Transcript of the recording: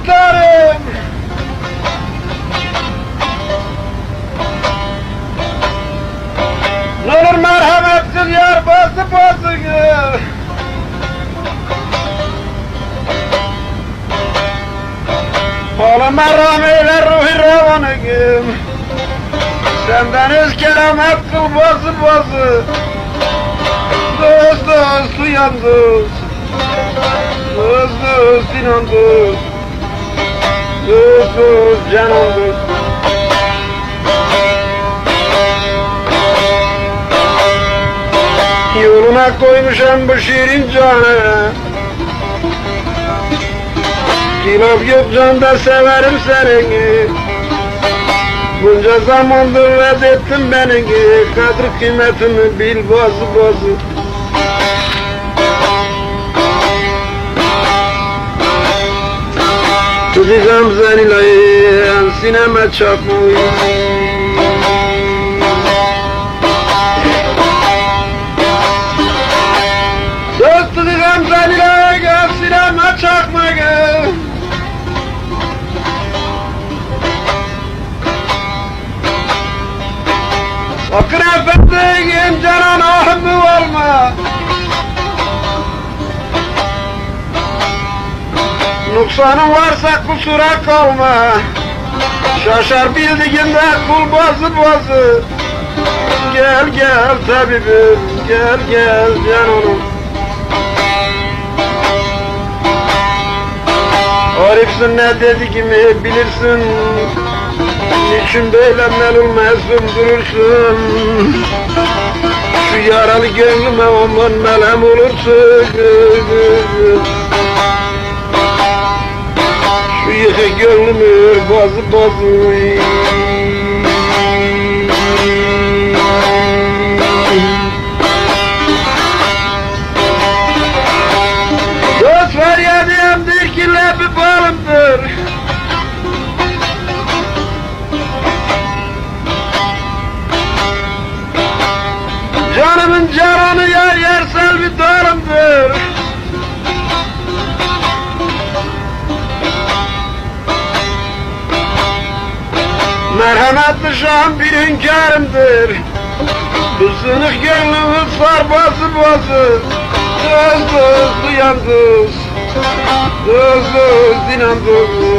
muhtarım. Ne olur merhametsiz yar bazı bazı gül. Oğlum merham eyle ruhi revanı gül. Senden öz keramet kıl bazı bazı. Dost dost uyan dost. Dost dost inan dost. Dost dost canan dost. Yoluna koymuşam bu şirin canı. Kilaf yok canda severim seni Bunca zamandır reddettin beni Kadri kıymetimi bil bazı bazı Tutacağım seninle sineme çarpmayı. Dost tutacağım seninle sineme çarpmayı Sakın efendim canan ahımı olma Nuksanın varsa kusura kalma. Şaşar bildiğinde kul bazı bazı Gel gel tabibim gel gel cananım Arifsin ne dediğimi bilirsin. Niçin böyle melul mezun durursun? Şu yaralı gönlüme ondan melem olursun gönlümü bazı bazı Dost feryadımdır ki lebi balımdır Canımın cananı yer yersel bir darımdır Merhametli şan bir hünkârımdır. Bu sınık gönlümü sar bazı bazı Dost dost duyan dost Dost dost